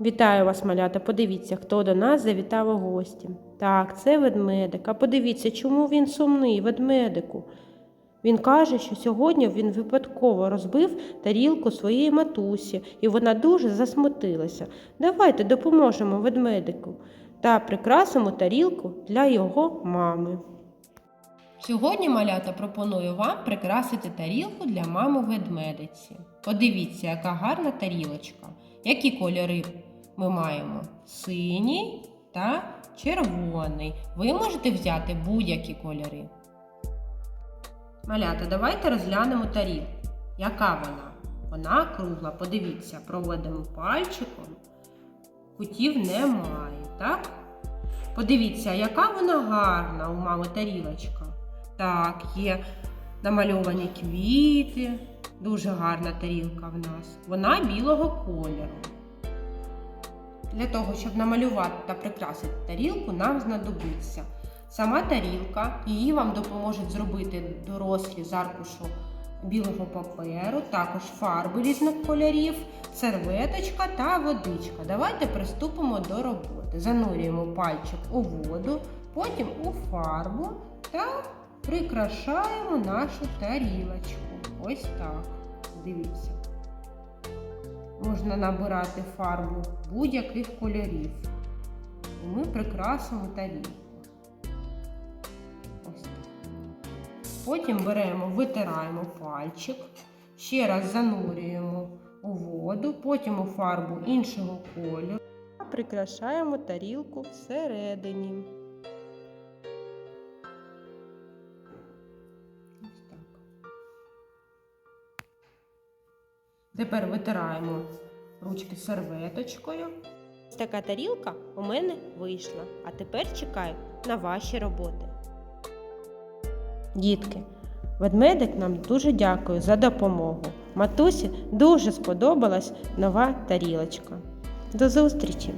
Вітаю вас, малята. Подивіться, хто до нас завітав у гості. Так, це ведмедик. А подивіться, чому він сумний, ведмедику. Він каже, що сьогодні він випадково розбив тарілку своєї матусі, і вона дуже засмутилася. Давайте допоможемо ведмедику та прикрасимо тарілку для його мами. Сьогодні малята пропоную вам прикрасити тарілку для мами ведмедиці. Подивіться, яка гарна тарілочка. Які кольори ми маємо? Синій та червоний. Ви можете взяти будь-які кольори. Малята, давайте розглянемо тарілку. Яка вона? Вона кругла. Подивіться, проводимо пальчиком. Кутів немає, так? Подивіться, яка вона гарна у мами тарілочка. Так, є намальовані квіти. Дуже гарна тарілка в нас. Вона білого кольору. Для того, щоб намалювати та прикрасити тарілку, нам знадобиться сама тарілка. Її вам допоможуть зробити дорослі з аркушу білого паперу, також фарби різних кольорів, серветочка та водичка. Давайте приступимо до роботи. Занурюємо пальчик у воду, потім у фарбу та прикрашаємо нашу тарілочку. Ось так. Дивіться. Можна набирати фарбу будь-яких кольорів. І ми прикрасимо тарілку. Ось. Потім беремо, витираємо пальчик, ще раз занурюємо у воду, потім у фарбу іншого кольору. Прикрашаємо тарілку всередині. Тепер витираємо ручки серветочкою. Ось така тарілка у мене вийшла. А тепер чекаю на ваші роботи. Дітки, ведмедик нам дуже дякує за допомогу. Матусі дуже сподобалась нова тарілочка. До зустрічі!